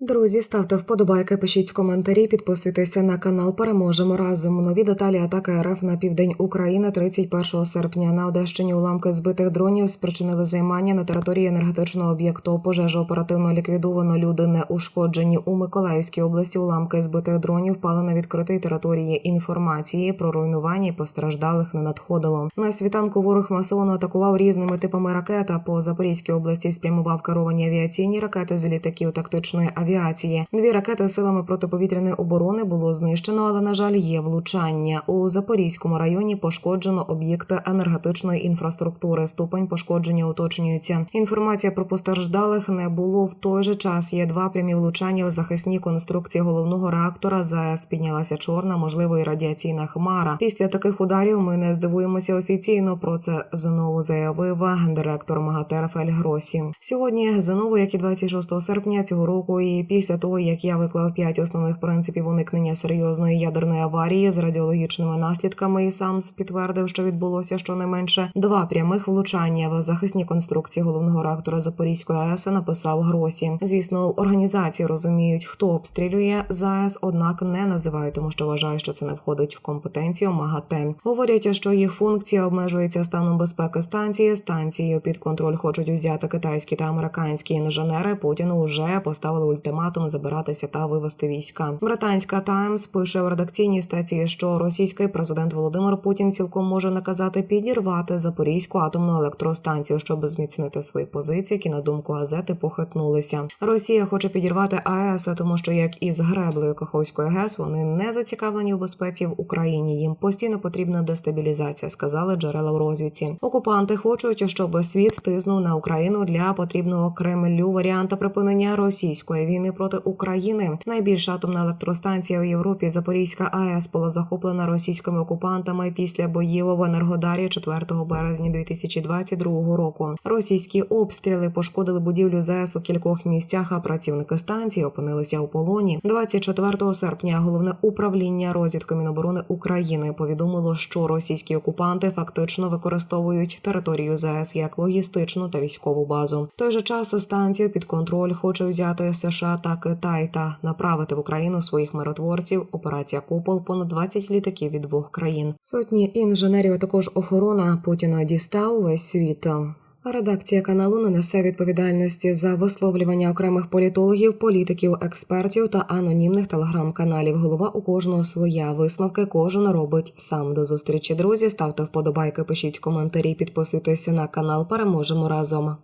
Друзі, ставте вподобайки, пишіть коментарі, підписуйтеся на канал. Переможемо разом. Нові деталі атаки РФ на південь України 31 серпня. На Одещині уламки збитих дронів спричинили займання на території енергетичного об'єкту. Пожежу оперативно ліквідовано. Люди не ушкоджені. У Миколаївській області уламки збитих дронів впали на відкритій території. Інформації про руйнування і постраждалих не надходило. На світанку ворог масово атакував різними типами ракет. По Запорізькій області спрямував керовані авіаційні ракети з літаків тактичної авіації. Дві ракети силами протиповітряної оборони було знищено, але на жаль, є влучання. У Запорізькому районі пошкоджено об'єкти енергетичної інфраструктури. Ступень пошкодження уточнюється. Інформація про постраждалих не було в той же час. Є два прямі влучання у захисній конструкції головного реактора. ЗАЕС піднялася чорна, можливо, і радіаційна хмара. Після таких ударів ми не здивуємося офіційно. Про це знову заявив директор МАГАТЕ Рафель Гросі. Сьогодні знову, як і 26 серпня цього року, і після того як я виклав п'ять основних принципів уникнення серйозної ядерної аварії з радіологічними наслідками, і сам підтвердив, що відбулося щонайменше два прямих влучання в захисні конструкції головного реактора Запорізької АЕС. Написав Гросі. Звісно, організації розуміють, хто обстрілює ЗАЕС, однак не називають, тому що вважає, що це не входить в компетенцію МАГАТЕ. Говорять, що їх функція обмежується станом безпеки станції. Станцією під контроль хочуть взяти китайські та американські інженери. Путіну вже поставили ультиматум забиратися та вивести війська. Британська Таймс пише в редакційній статті, що російський президент Володимир Путін цілком може наказати підірвати Запорізьку атомну електростанцію, щоб зміцнити свої позиції, які на думку газети похитнулися. Росія хоче підірвати АЕС, тому що як із греблею Каховської ГЕС вони не зацікавлені у безпеці в Україні. Їм постійно потрібна дестабілізація, сказали джерела в розвідці. Окупанти хочуть, щоб світ тиснув на Україну для потрібного Кремлю варіанта припинення російської війни проти України. Найбільша атомна електростанція у Європі Запорізька АЕС була захоплена російськими окупантами після боїв в Енергодарі 4 березня 2022 року. Російські обстріли пошкодили будівлю ЗАЕС у кількох місцях, а працівники станції опинилися у полоні. 24 серпня головне управління розвідки Міноборони України повідомило, що російські окупанти фактично використовують територію ЗАЕС як логістичну та військову базу. В той же час станцію під контроль хоче взяти США та Китай та направити в Україну своїх миротворців. Операція Купол понад 20 літаків від двох країн. Сотні інженерів, а також охорона Путіна дістав весь світ. Редакція каналу не несе відповідальності за висловлювання окремих політологів, політиків, експертів та анонімних телеграм-каналів. Голова у кожного своя висновки кожен робить сам. До зустрічі друзі. Ставте вподобайки, пишіть коментарі, підписуйтеся на канал. Переможемо разом.